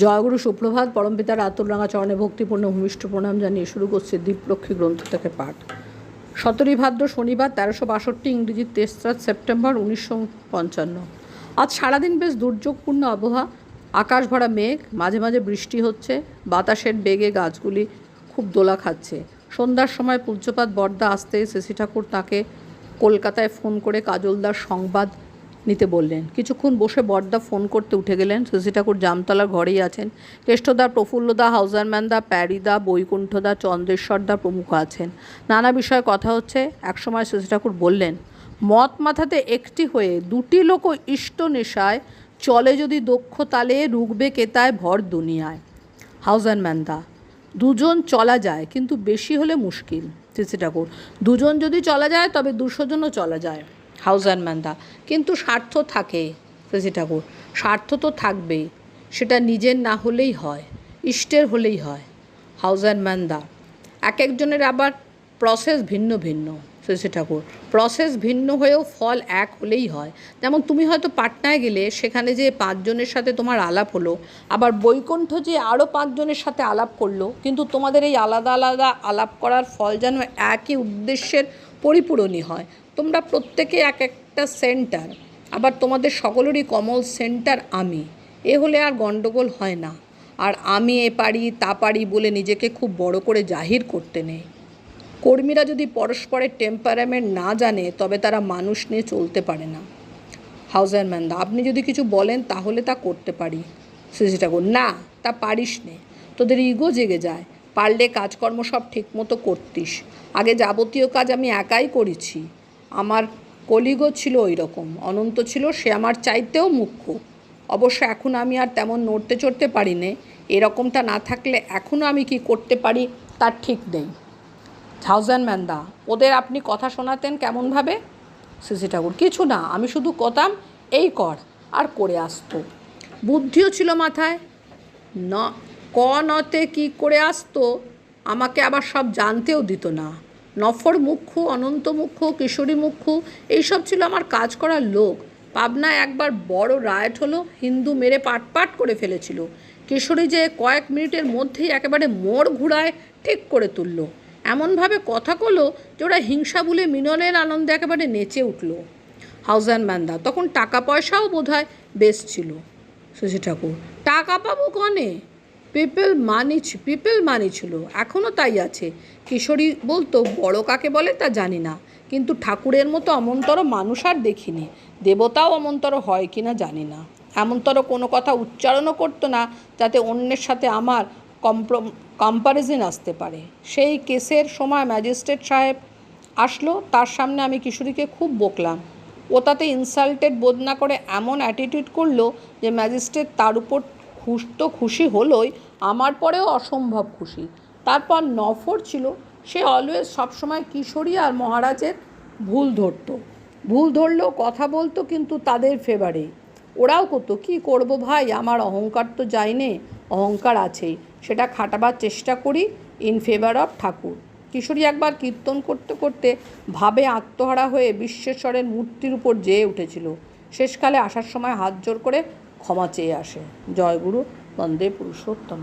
জয়গুরু সুপ্রভাত পরমপিতার আতুররাঙা চরণে ভক্তিপূর্ণ ভূমিষ্ঠ প্রণাম জানিয়ে শুরু করছে দীপলক্ষ্মী গ্রন্থ থেকে পাঠ। সতেরোই ভাদ্র শনিবার, তেরোশো বাষট্টি ইংরেজি তেসরা সেপ্টেম্বর, উনিশশো পঞ্চান্ন। আজ সারাদিন বেশ দুর্যোগপূর্ণ আবহাওয়া। আকাশ ভরা মেঘ, মাঝে মাঝে বৃষ্টি হচ্ছে, বাতাসের বেগে গাছগুলি খুব দোলা খাচ্ছে। সন্ধ্যার সময় পূজ্যপাত বর্দা আসতে শশী ঠাকুর তাকে কলকাতায় ফোন করে কাজলদার সংবাদ নিতে বললেন। কিছুক্ষণ বসে বড়দা ফোন করতে উঠে গেলেন। শশী ঠাকুর জামতলার ঘরেই আছেন। কেষ্টদা প্রফুল্লদা, হাউজারম্যানদা, প্যারিদা, বৈকুণ্ঠদা, চন্দ্রেশ্বরদা প্রমুখ আছেন। নানা বিষয়ে কথা হচ্ছে। একসময় শশী ঠাকুর বললেন, মত মাথাতে একটি হয়ে দুটি লোক ইষ্ট নেশায় চলে যদি দক্ষ তালে রুগবে কেতায় ভর দুনিয়ায়। হাউজারম্যানদা, দুজন চলা যায় কিন্তু বেশি হলে মুশকিল। সিসি ঠাকুর, দুজন যদি চলা যায় তবে দুশো জনও চলা যায়। হাউজারম্যানদা কিন্তু স্বার্থ থাকে সিসি ঠাকুর। স্বার্থ তো থাকবেই। সেটা নিজের না হলেই হয়, ইষ্টের হলেই হয় হাউজারম্যানদা এক একজনের আবার প্রসেস ভিন্ন ভিন্ন শশী ঠাকুর। প্রসেস ভিন্ন হয়েও ফল এক হলেই হয়। যেমন তুমি হয়তো পাটনায় গেলে সেখানে যে পাঁচজনের সাথে তোমার আলাপ হলো, আবার বৈকুণ্ঠ যে আরও পাঁচজনের সাথে আলাপ করল, কিন্তু তোমাদের এই আলাদা আলাদা আলাপ করার ফল যেন একই উদ্দেশ্যের পরিপূরণই হয়। তোমরা প্রত্যেকে এক একটা সেন্টার, আবার তোমাদের সকলেরই কমল সেন্টার আমি। এ হলে আর গণ্ডগোল হয় না। আর আমি এ পারি, তা পারি বলে নিজেকে খুব বড় করে জাহির করতে নেই। কর্মীরা যদি পরস্পরের টেম্পারামেন্ট না জানে, তবে তারা মানুষ নিয়ে চলতে পারে না। হাউজারম্যানদা আপনি যদি কিছু বলেন, তাহলে তা করতে পারি। সিসি ঠাকুর, না, তা পারিস নে। তোদের ইগো জেগে যায়। পারলে কাজকর্ম সব ঠিকমতো করতিস। আগে যাবতীয় কাজ আমি একাই করেছি। আমার কলিগো ছিল ওই রকম অনন্ত ছিল, সে আমার চাইতেও মুখ্য। অবশ্য এখন আমি আর তেমন নড়তে চড়তে পারি নে, এরকমটা না থাকলে এখনও আমি কি করতে পারি তার ঠিক নেই। থাউজেন্ড ম্যানদা ওদের আপনি কথা শোনাতেন কেমনভাবে? সিসি ঠাকুর, কিছু না, আমি শুধু কতাম, এই কর, আর করে আসতো। বুদ্ধিও ছিল মাথায়। ন, ক নতে কী করে আসতো, আমাকে আবার সব জানতেও দিত না। নফর মুখ্য, অনন্ত মুখ্য, কিশোরী মুখ্য, এইসব ছিল আমার কাজ করার লোক। পাবনায় একবার বড় রায়ট হলো, হিন্দু মেরে পাট পাট করে ফেলেছিল। কিশোরী যে কয়েক মিনিটের মধ্যেই একেবারে মোড় ঘুরায়, ঠিক করে তুললো। এমনভাবে কথা কলো যে ওরা হিংসা ভুলে মিনলের আনন্দে একেবারে নেচে উঠল। হাউজান ম্যান্দা তখন টাকা পয়সাও বোধ হয় বেশ ছিল। শশী ঠাকুর, টাকা পাবো কনে? পিপল মানি পিপল মানি ছিল এখনও তাই আছে। কিশোরী বলতো, বড় কাকে বলে তা জানি না, কিন্তু ঠাকুরের মতো অমন্তর মানুষ আর দেখিনি। দেবতাও অমন্তর হয় কি না জানি না। এমনতর কোনো কথা উচ্চারণও করতো না, যাতে অন্যের সাথে আমার কম্প্র কম্পারিজন আসতে পারে। সেই কেসের সময় ম্যাজিস্ট্রেট সাহেব আসলো, তার সামনে আমি কিশোরীকে খুব বকলাম। ও তাতে ইনসাল্টেড বোধ না করে এমন অ্যাটিটিউড করল যে ম্যাজিস্ট্রেট তার উপর খুশ তো খুশি হলোই, আমার পরেও অসম্ভব খুশি। তারপর নফর ছিল, সে অলওয়েজ সবসময় কিশোরী আর মহারাজের ভুল ধরতো। ভুল ধরলেও কথা বলতো কিন্তু তাদের ফেভারে ওরাও করতো, কী করব ভাই? আমার অহংকার তো যায়নি অহংকার আছেই। সেটা খাটাবার চেষ্টা করি in favour of Thakur. Kishori একবার কীর্তন করতে করতে ভাবে আত্মহারা হয়ে বিশ্বেশ্বরের মূর্তির উপর যেয়ে উঠেছিল। শেষকালে আসার সময় হাত জোর করে ক্ষমা চেয়ে আসে। জয়গুরু বন্দে পুরুষোত্তম